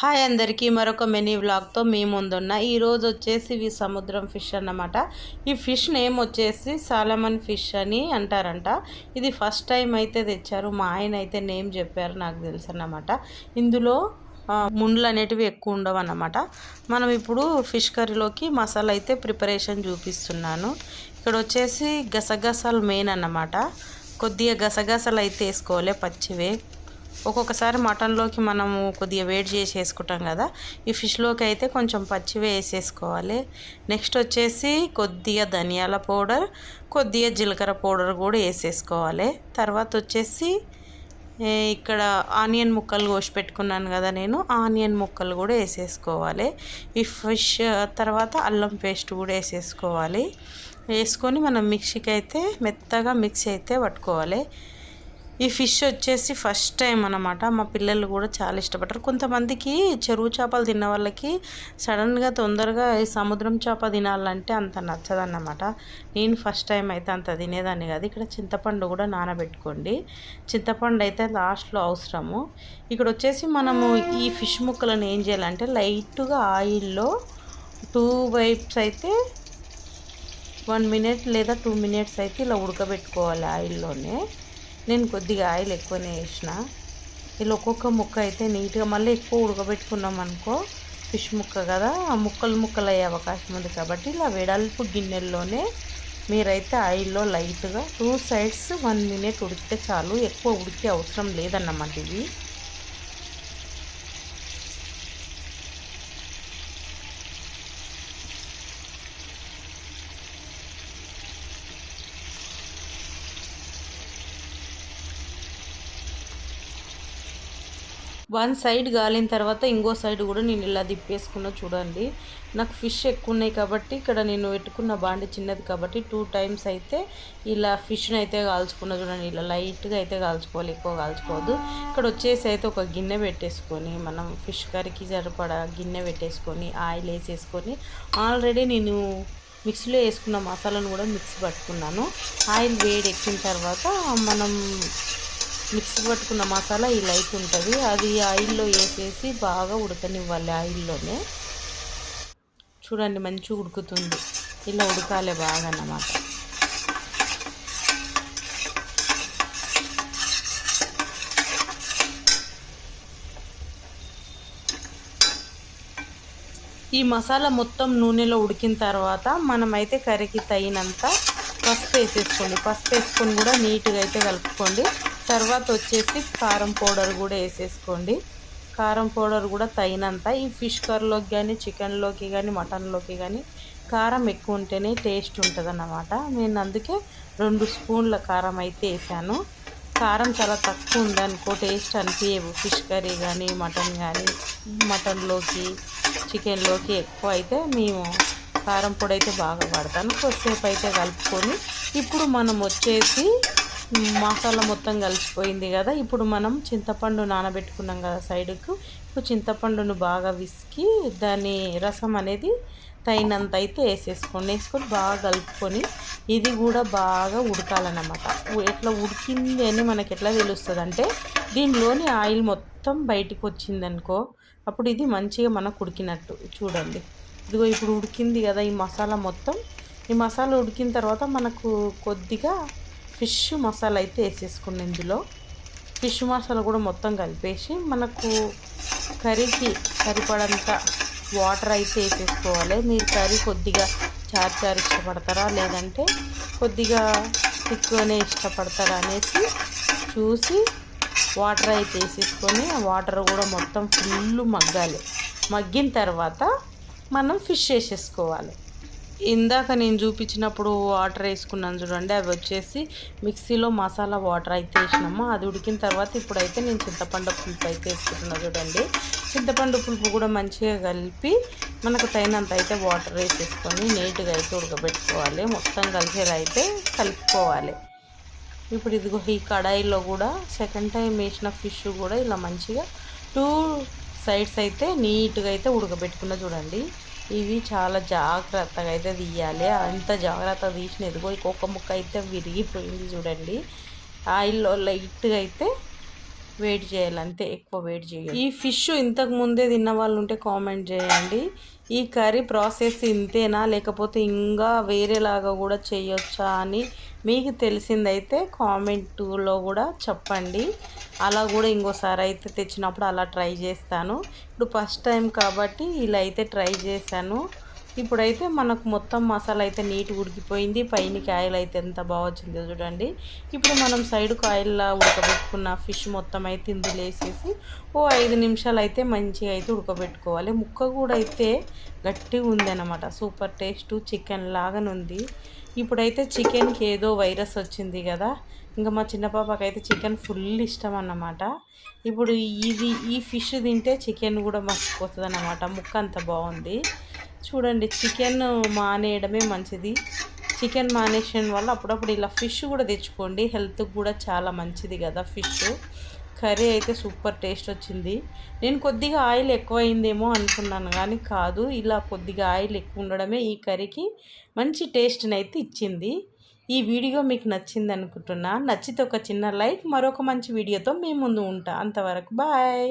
Hi అందరికీ మరొక many వ్లాగ్తో మీ ముందున్న ఈరోజు వచ్చేసి ఇవి సముద్రం ఫిష్ అన్నమాట. ఈ ఫిష్ నేమ్ వచ్చేసి సాలమన్ ఫిష్ అని అంటారంట. ఇది ఫస్ట్ టైం అయితే తెచ్చారు. మా ఆయన అయితే నేమ్ చెప్పారు నాకు తెలుసు అన్నమాట. ఇందులో ముండ్లు అనేటివి ఎక్కువ ఉండవు అన్నమాట. మనం ఇప్పుడు ఫిష్ కర్రీలోకి మసాలా అయితే ప్రిపరేషన్ చూపిస్తున్నాను. ఇక్కడ వచ్చేసి గసగసాలు మెయిన్ అన్నమాట. కొద్దిగా గసగసాలు అయితే వేసుకోవాలి పచ్చివే. ఒక్కొక్కసారి మటన్లోకి మనము కొద్దిగా వేడి చేసి వేసుకుంటాం కదా ఈ ఫిష్లోకి అయితే కొంచెం పచ్చివే వేసేసుకోవాలి. నెక్స్ట్ వచ్చేసి కొద్దిగా ధనియాల పౌడర్ కొద్దిగా జీలకర్ర పౌడర్ కూడా వేసేసుకోవాలి. తర్వాత వచ్చేసి ఇక్కడ ఆనియన్ ముక్కలు కోసి పెట్టుకున్నాను కదా నేను ఆనియన్ ముక్కలు కూడా వేసేసుకోవాలి. ఈ ఫిష్ తర్వాత అల్లం పేస్ట్ కూడా వేసేసుకోవాలి. వేసుకొని మనం మిక్సీకి అయితే మెత్తగా మిక్సీ అయితే పట్టుకోవాలి. ఈ ఫిష్ వచ్చేసి ఫస్ట్ టైం అన్నమాట. మా పిల్లలు కూడా చాలా ఇష్టపడతారు. కొంతమందికి చెరువు చేపలు తిన్న వాళ్ళకి సడన్గా తొందరగా ఈ సముద్రం చేప తినాలంటే అంత నచ్చదన్నమాట. నేను ఫస్ట్ టైం అయితే అంత తినేదాన్ని కాదు. ఇక్కడ చింతపండు కూడా నానబెట్టుకోండి. చింతపండు అయితే లాస్ట్లో అవసరము. ఇక్కడ వచ్చేసి మనము ఈ ఫిష్ ముక్కలను ఏం చేయాలంటే లైట్గా ఆయిల్లో టూ వైప్స్ అయితే వన్ మినిట్ లేదా టూ మినిట్స్ అయితే ఇలా ఉడకబెట్టుకోవాలి ఆయిల్లోనే. నేను కొద్దిగా ఆయిల్ ఎక్కువనే వేసిన. ఇలా ఒక్కొక్క ముక్క అయితే నీట్గా మళ్ళీ ఎక్కువ ఉడకబెట్టుకున్నాం అనుకో ఫిష్ ముక్క కదా ముక్కలు ముక్కలు అయ్యే అవకాశం ఉంది కాబట్టి ఇలా వెడల్పు గిన్నెల్లోనే మీరైతే ఆయిల్లో లైట్గా టూ సైడ్స్ వన్ మినిట్ ఉడికితే చాలు. ఎక్కువ ఉడికే అవసరం లేదన్నమాట ఇది. వన్ సైడ్ గాలిన తర్వాత ఇంకో సైడ్ కూడా నేను ఇలా దిప్పేసుకున్న చూడండి. నాకు ఫిష్ ఎక్కువ ఉన్నాయి కాబట్టి ఇక్కడ నేను పెట్టుకున్న బాండి చిన్నది కాబట్టి టూ టైమ్స్ అయితే ఇలా ఫిష్ని అయితే కాల్చుకున్న చూడండి. ఇలా లైట్గా అయితే కాల్చుకోవాలి ఎక్కువ కాల్చుకోవద్దు. ఇక్కడ వచ్చేసి అయితే ఒక గిన్నె పెట్టేసుకొని మనం ఫిష్ కర్రీకి సరిపడా గిన్నె పెట్టేసుకొని ఆయిల్ వేసేసుకొని ఆల్రెడీ నేను మిక్సీలో వేసుకున్న మసాలాను కూడా మిక్సీ పట్టుకున్నాను. ఆయిల్ వేడి ఎక్కిన తర్వాత మనం మిక్సీ పట్టుకున్న మసాలా ఈ లైట్ ఉంటుంది. అది ఆయిల్లో వేసేసి బాగా ఉడకనివ్వాలి ఆయిల్లోనే. చూడండి మంచిగా ఉడుకుతుంది. ఇలా ఉడకాలి బాగా అన్నమాట. ఈ మసాలా మొత్తం నూనెలో ఉడికిన తర్వాత మనమైతే కర్రీకి తగినంత పసుపు వేసేసుకోండి. పసుపు వేసుకొని కూడా నీట్గా అయితే కలుపుకోండి. తర్వాత వచ్చేసి కారం పౌడర్ కూడా వేసేసుకోండి. కారం పౌడర్ కూడా తగినంత ఈ ఫిష్ కర్రీలోకి కానీ చికెన్లోకి కానీ మటన్లోకి కానీ కారం ఎక్కువ ఉంటేనే టేస్ట్ ఉంటుంది అన్నమాట నేను అందుకే రెండు స్పూన్ల కారం అయితే వేసాను. కారం చాలా తక్కువ ఉందనుకో టేస్ట్ అనిపించవు ఫిష్ కర్రీ కానీ మటన్ కానీ మటన్లోకి చికెన్లోకి ఎక్కువ అయితే మేము కారం పొడి అయితే బాగా పడతాను కొద్దిసేపు అయితే కలుపుకొని ఇప్పుడు మనం వచ్చేసి మసాలా మొత్తం కలిసిపోయింది కదా. ఇప్పుడు మనం చింతపండు నానబెట్టుకున్నాం కదా సైడ్కు. ఇప్పుడు చింతపండును బాగా విసికి దాని రసం అనేది తగినంత అయితే వేసేసుకోండి. వేసుకొని బాగా కలుపుకొని ఇది కూడా బాగా ఉడకాలన్నమాట. ఎట్లా ఉడికింది అని మనకి ఎట్లా తెలుస్తుంది అంటే దీనిలోని ఆయిల్ మొత్తం బయటికి వచ్చిందనుకో అప్పుడు ఇది మంచిగా మనకు ఉడికినట్టు చూడండి. ఇదిగో ఇప్పుడు ఉడికింది కదా ఈ మసాలా మొత్తం. ఈ మసాలా ఉడికిన తర్వాత మనకు కొద్దిగా ఫిష్ మసాలా అయితే వేసేసుకున్నాను ఇందులో. ఫిష్ మసాలా కూడా మొత్తం కలిపేసి మనకు కర్రీకి సరిపడంత వాటర్ అయితే వేసేసుకోవాలి. మీరు కర్రీ కొద్దిగా చారు చారు ఇష్టపడతారా? లేదంటే కొద్దిగా తిక్కువనే ఇష్టపడతారా అనేసి చూసి వాటర్ అయితే వేసేసుకొని ఆ వాటర్ కూడా మొత్తం ఫుల్ మగ్గాలి. మగ్గిన తర్వాత మనం ఫిష్ వేసేసుకోవాలి. ఇందాక నేను చూపించినప్పుడు వాటర్ వేసుకున్నాను చూడండి అవి వచ్చేసి మిక్సీలో మసాలా వాటర్ అయితే వేసినాము. అది ఉడికిన తర్వాత ఇప్పుడైతే నేను చింతపండు పులుపు అయితే వేసుకుంటున్నా చూడండి. చింతపండు పులుపు కూడా మంచిగా కలిపి మనకు తగినంత అయితే వాటర్ వేసేసుకొని నీట్గా అయితే ఉడకబెట్టుకోవాలి. మొత్తం కలిసేలా అయితే కలుపుకోవాలి. ఇప్పుడు ఇదిగో ఈ కడాయిలో కూడా సెకండ్ టైం వేసిన ఫిష్ కూడా ఇలా మంచిగా టూ సైడ్స్ అయితే నీట్గా అయితే ఉడకబెట్టుకున్న చూడండి. ఇవి చాలా జాగ్రత్తగా అయితే తీయాలి. అంత జాగ్రత్తగా తీసిన ఎదుగో ఒక్కొక్క ముక్క అయితే విరిగిపోయింది చూడండి. ఆయిల్లో లైట్గా అయితే వెయిట్ చేయాలి అంతే ఎక్కువ వెయిట్ చేయాలి ఈ ఫిష్ ఇంతకు ముందే తిన్న వాళ్ళు ఉంటే కామెంట్ చేయండి. ఈ కర్రీ ప్రాసెస్ ఇంతేనా లేకపోతే ఇంకా వేరేలాగా కూడా చేయొచ్చా అని మీకు తెలిసిందైతే కామెంట్లో కూడా చెప్పండి. అలా కూడా ఇంకోసారి అయితే తెచ్చినప్పుడు అలా ట్రై చేస్తాను. ఇప్పుడు ఫస్ట్ టైం కాబట్టి ఇలా అయితే ట్రై చేశాను. ఇప్పుడైతే మనకు మొత్తం మసాలా అయితే నీట్ ఉడికిపోయింది. పైనకి ఆయిల్ అయితే ఎంత బాగా వచ్చిందో చూడండి. ఇప్పుడు మనం సైడ్కు ఆయిల్లా ఉడకబెట్టుకున్న ఫిష్ మొత్తం అయితే ఇందులో వేసేసి ఓ ఐదు నిమిషాలు అయితే మంచిగా అయితే ఉడకబెట్టుకోవాలి. ముక్క కూడా అయితే గట్టిగా ఉందన్నమాట. సూపర్ టేస్ట్ చికెన్ లాగానుంది ఇప్పుడైతే చికెన్కి ఏదో వైరస్ వచ్చింది కదా. ఇంకా మా చిన్న పాపకైతే చికెన్ ఫుల్ ఇష్టం అన్నమాట. ఇప్పుడు ఇది ఈ ఫిష్ తింటే చికెన్ కూడా మర్చిపోతుంది అన్నమాట ముక్క అంత బాగుంది. చూడండి చికెన్ మానేయడమే మంచిది. చికెన్ మానేషన్ వల్ల అప్పుడప్పుడు ఇలా ఫిష్ కూడా తెచ్చుకోండి. హెల్త్కి కూడా చాలా మంచిది కదా ఫిష్ కర్రీ అయితే సూపర్ టేస్ట్ వచ్చింది. నేను కొద్దిగా ఆయిల్ ఎక్కువైందేమో అనుకున్నాను కానీ కాదు ఇలా కొద్దిగా ఆయిల్ ఎక్కువ ఉండడమే ఈ కర్రీకి మంచి టేస్ట్ని అయితే ఇచ్చింది. ఈ వీడియో మీకు నచ్చింది అనుకుంటున్నా. నచ్చితే ఒక చిన్న లైక్ మరొక మంచి వీడియోతో మీ ముందు ఉంటా. అంతవరకు బాయ్